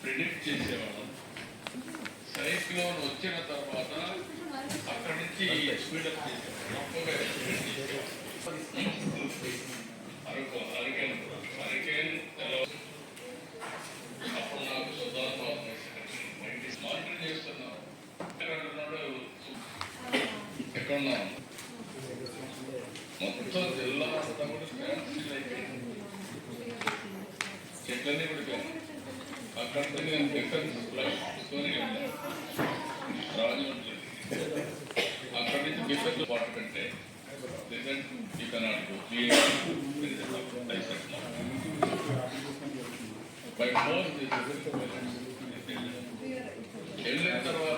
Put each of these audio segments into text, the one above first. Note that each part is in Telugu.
ప్రిడిక్ట్ చేసేవాళ్ళం సైక్లోన్ వచ్చిన తర్వాత అక్కడి నుంచి స్పీడప్ చేసేవాళ్ళం అరకు హరికేన్ హరికేన్ అప్పుడు నాకు సుధార్మ మానిటర్ చేస్తున్నాం ఎక్కడ ఉన్నాడు ఎక్కడున్నా మొత్తం జిల్లా అంతా కూడా అయిపోయింది చెట్లన్నీ కూడా అక్కడంతా అక్కడ నేను డిఫెన్స్ ఫ్లైట్ తీసుకొని వెళ్ళాను రాజమండ్రి అక్కడి నుంచి డిఫెన్స్ పాటు కంటే రిజల్ట్ ఈ కెనాట్ బై వెళ్ళిన. తర్వాత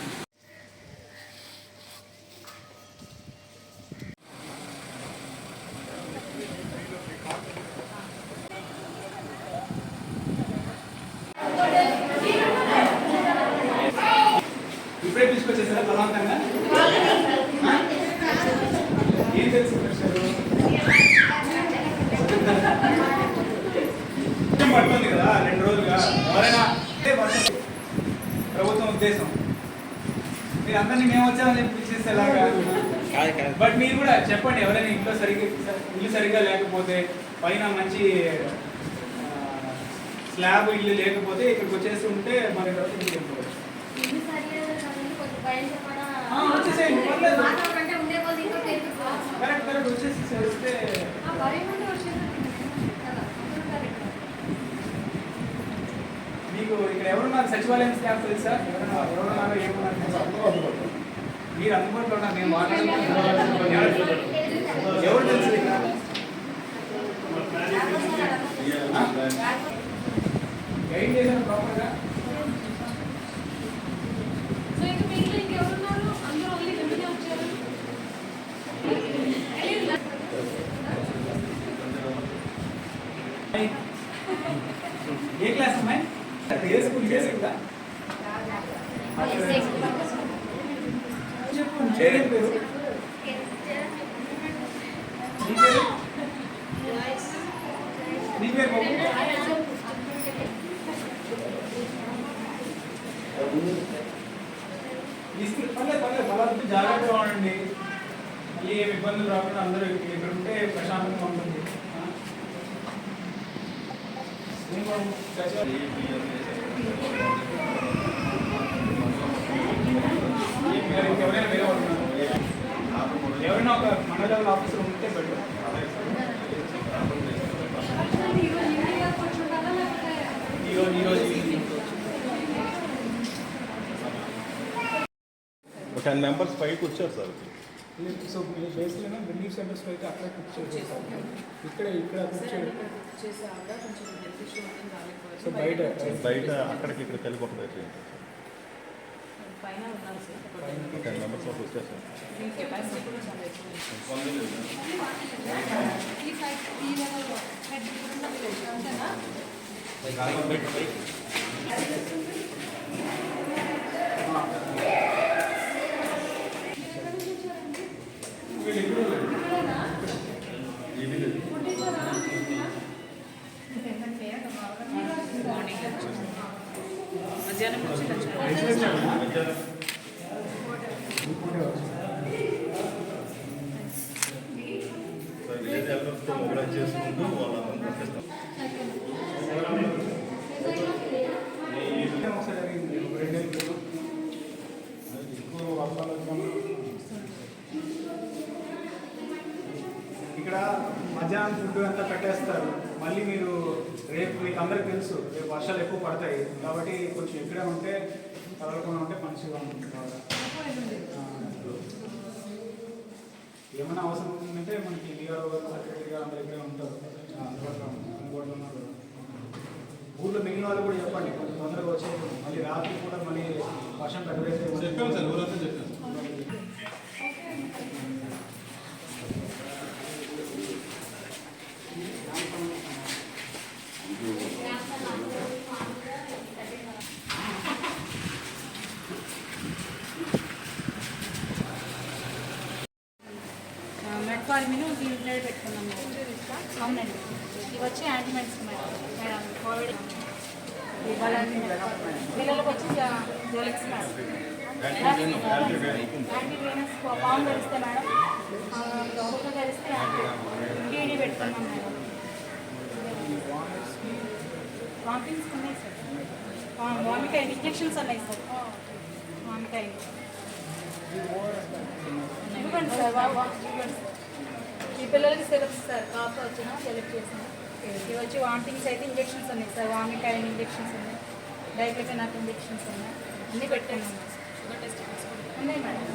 ఇప్పుడే తీసుకొచ్చేసారా బలవంతంగా ఏం తెలుసు ప్రశ్నలు? వర్షం పడుతుంది కదా రెండు రోజులుగా ఎవరైనా అంటే ప్రభుత్వం ఉద్దేశం మీరు అందరినీ మేము వచ్చామని చెప్పి పిలిచేసేలాగా బట్ మీరు కూడా చెప్పండి ఎవరైనా ఇంట్లో సరిగ్గా ఇల్లు సరిగ్గా లేకపోతే పైన మంచి స్లాబ్ ఇల్లు లేకపోతే ఇక్కడికి వచ్చేసి ఉంటే మరి వచ్చేసేయండి పర్లేదు. ఇక్కడ. మీకు ఇక్కడ ఎవరున్నారు? సచివాలయం స్టాఫ్ తెలుసా? ఎవరైనా ఎవరున్నారో ఏమున్నారు? మీరు అందుబాటులో ఉన్నారు నేను మాట్లాడుతున్నాను ఎవరు తెలుసు ఇక్కడ? గైడ్ చేశాను ప్రాపర్గా సో ఇంకా మిగిలిన ఇంకెవరున్నారు? అందరూ only women ఏ వచ్చారు. తెలీదు. ఏ క్లాస్ అమ్మాయి ఏ స్కూల్ ఏ స్కూల్ చెప్పు పేరేం పేరు నీ పేరు నీ పేరు బాబు తీసుకు పర్లేదు పర్లేదు బలవంతం జాగ్రత్తగా ఉండండి మళ్ళీ ఏమి ఇబ్బందులు రాకుండా అందరూ ఇక్కడ ఉంటే ప్రశాంతంగా ఉంటుంది ఏం వేరే వాళ్ళు? ఎవరైనా ఒక మండల ఆఫీసర్ ఉంటే బెటర్ ఈరోజు ఈరోజు టెన్ మెంబర్స్ పైకి వచ్చారు సార్ సో మీ బేస్లో రిలీఫ్ సెంటర్స్లో అయితే అక్కడ కుక్ చేసేసాం ఇక్కడ ఇక్కడ కుక్ చేసే. సో బయట బయట అక్కడికి ఇక్కడ కలిపి పైన ఉన్నారు సార్ టెన్ మెంబర్స్ వరకు వచ్చారు సార్ మీ కెపాసిటీ కూడా చాలా ఎక్కువ ఉంది. ఈ సైడ్ ఈ లెవెల్ హెడ్ అంతేనా వీళ్ళు ఎక్కడ ఉన్నారు? పుట్టించారా మార్నింగ్ మధ్యాహ్నం వచ్చి లంచ్ సార్ విలేజ్ ఎవరితో మొబైల్ చేసుకుంటూ వాళ్ళందరూ పంపిస్తాం ఒకసారి ఎక్కువ ఇక్కడ మధ్యాహ్నం ఫుడ్ అంతా పెట్టేస్తారు. మళ్ళీ మీరు రేపు మీకు అందరికి తెలుసు రేపు వర్షాలు ఎక్కువ పడతాయి. కాబట్టి కొంచెం ఇక్కడే ఉంటే కదలకుండా ఉంటే మంచిగా ఉంటుంది ఏమైనా అవసరం ఉందంటే మనకి డిఆర్ఓ సెక్రటరీ గారు అందరు ఉంటారు. అందుబాటులో అందుబాటులో ఉన్నారు. ఊళ్ళో మిగిలిన వాళ్ళు కూడా చెప్పండి కొంచెం తొందరగా వచ్చే మళ్ళీ రాత్రి కూడా మళ్ళీ వర్షం తగ్గితే చెప్పాం సార్ ఊరంతా చెప్పాం మెట్ఫార్మిన్ ఇంప్లేట్ పెట్టుకున్నాం మేడం అవునండి ఇవి వచ్చి యాంటీమెంట్స్ మేడం మేడం కోవిడ్ ఇవాళ పిల్లలకు వచ్చి జోలిక్స్ మేడం యాంటీవైనస్ పాము ధరిస్తే మేడం కుక్క ధరిస్తే టీడీ పెట్టుకున్నాం మేడం వామిటింగ్స్ ఉన్నాయి సార్ వామికాయ ఇంజెక్షన్స్ ఉన్నాయి సార్ వామికాయ ఇవ్వండి సార్ వా- వా- ఇవ్వండి సార్. ఈ పిల్లలకి సిరప్స్ సార్ కాఫ్ వచ్చినా సెలెక్ట్ చేసినా ఇవి వచ్చి వామిటింగ్స్ అయితే ఇంజెక్షన్స్ ఉన్నాయి సార్ వామికాయ ఇంజెక్షన్స్ ఉన్నాయి డైక్లోఫెనాక్ ఇంజెక్షన్స్ ఉన్నాయి అన్నీ పెట్టాను. షుగర్ టెస్ట్ ఉన్నాయి మేడం.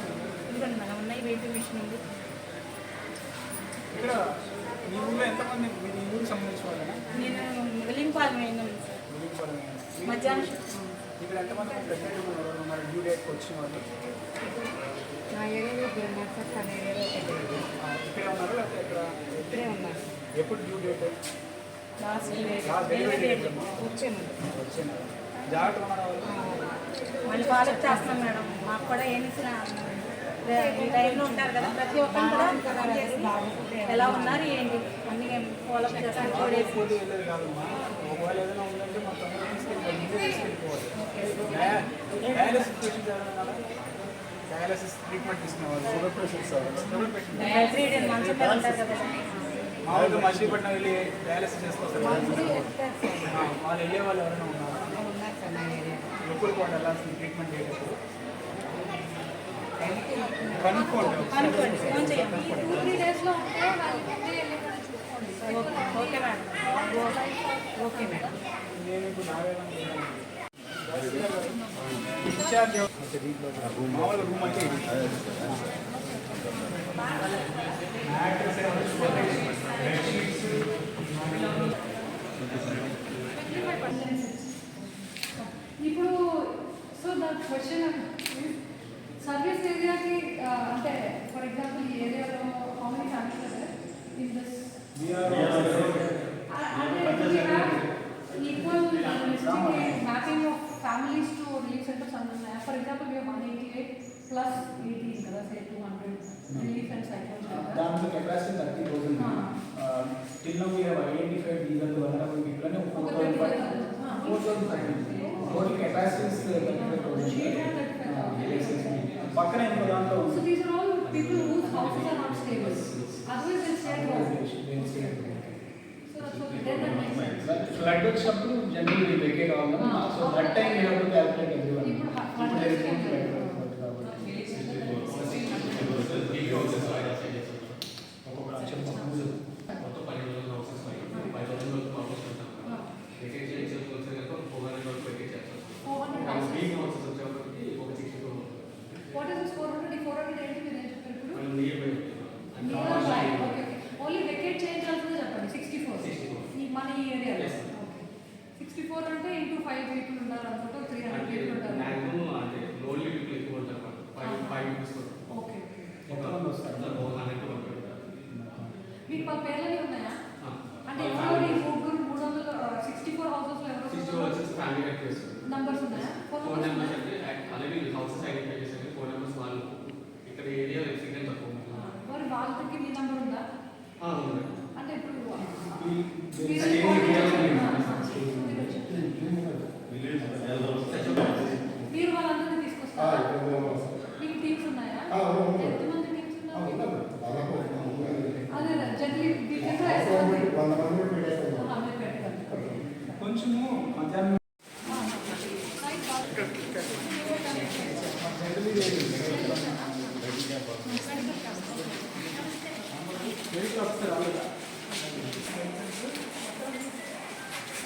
ఇదిగోండి మేడం ఉన్నాయి వెయిటింగ్ మిషన్ ఉంది. ఇక్కడ మీ ఊళ్ళో ఎంతమంది మీ ఈ ఊరికి సంబంధించిన వాళ్ళనా? నేను వెలింపాలెం అయినాను సార్. మధ్యాహ్నం. ఇక్కడ ఎంతమంది ప్రెగ్నెంట్ ఉన్నారు? ఉన్నారు డ్యూ డేట్కి వచ్చిన వాళ్ళు? నా ఏరియాలో ఉన్నారు సార్ తన ఏరియాలో ఇక్కడే ఉన్నారు లేకపోతే ఇక్కడ ఇక్కడే ఉన్నారు. ఎప్పుడు డ్యూ డేట్? మళ్ళీ ఫాలోఅప్ చేస్తున్నాం మేడం. మాకు కూడా ఏం ఇచ్చినా ఈ టైంలో ఉంటారు కదా ప్రతి ఒక్కరు కూడా ఎలా ఉన్నారు ఏంటి? అన్ని తీసుకెళ్ళిపోవాలి. డయా- డయాలసిస్ ట్రీట్మెంట్ త్రీ డేస్ మంచం ఉంటారు కదా. మామూలుగా మచిలీపట్నం వెళ్ళి డయాలసిస్ చేసుకొస్తారు ఆ, వాళ్ళు వెళ్ళే వాళ్ళు ఎవరైనా ఉన్నారా ఉన్నారు సార్ నా ఏరియా ఎప్పుడు కూడా వెళ్ళాల్సిన ట్రీట్మెంట్ చేయటప్పుడు కనుక్కోండి ఒకసారి. అనుకోండి ఫోన్ చేయండి టూ త్రీ డేస్లో ఉంటే వాళ్ళు ముందే వెళ్ళి కూడా చూసుకోండి sir okay okay madam okay madam నేను ఇప్పుడు నాగాలాండ్ ఇన్ఛార్జ్ మామూలుగా రూమ్ అంటే families to relief centres అందున్నాయా for example మేము one eighty eight plus eighteen కదా say two hundred relief and సైకోస్ దాంట్లో capacity thirty thousand till now we have identified these are vulnerable people అని four thousand five four thousand five total capacities thirty five thousand పక్కన ఇంకో దాంట్లో So ఉంది these are all people whose houses are not stable. Otherwise they'll stay at home. So that's what then that makes sense. Flood వచ్చినప్పుడు జనరల్ వెకేట్ అవ్వడం so that time you have to ఉన్నాయా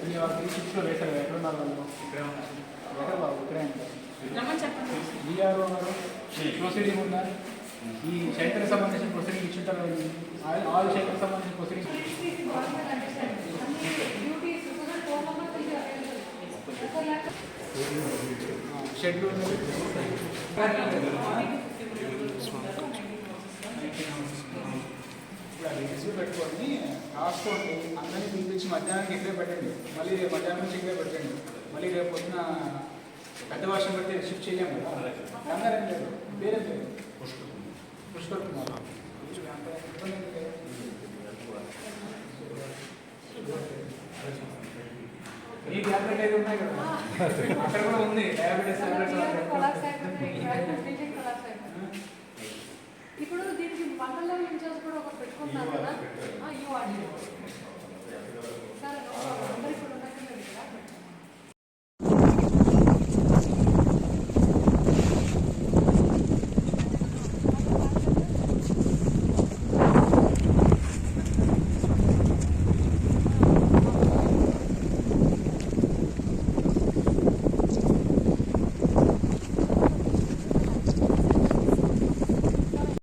త్రీ ఆర్ త్రీ సిక్స్లో వేశారు ఎక్కడ ఉన్నారు వాళ్ళు ఎక్కడ బాబు ఇక్కడే డిఆర్ఓ ఉన్నారు ప్రొసీడింగ్ ఉందా ఈ షెల్టర్ సంబంధించిన ప్రొసీడింగ్ ఇచ్చుంటారు ఆల్ ఆల్ షెల్టర్ సంబంధించిన ప్రొసీడింగ్ షెడ్యూల్ ఉన్నది ఇప్పుడు అది పెట్టుకొని రాసుకోండి అందరినీ పిలిపించి మధ్యాహ్నానికి ఇక్కడే పెట్టండి మళ్ళీ రేపు మధ్యాహ్నం నుంచి ఇక్కడే పెట్టండి మళ్ళీ రేపు పొద్దున పెద్ద వర్షం పెడితే షిఫ్ట్ చేయలేము కదా ఏం లేదు పేరే లేదు పుష్కర్ కుమార్ అంత ఇబ్బంది ఏం లేదు. మీ ట్యాబ్లెట్ అయితే ఉన్నాయి కదా అక్కడ కూడా ఉంది డయాబెటీస్ టాబ్లెట్స్ కొలాప్స్ అయిపోయింది పేషెంట్ కొలాప్స్ అయిపోయింది ఇప్పుడు దీనికి మండల లెవెల్ ఇన్ఛార్జ్ కూడా ఒక పెట్టుకుంటున్నారు కదా? You are sir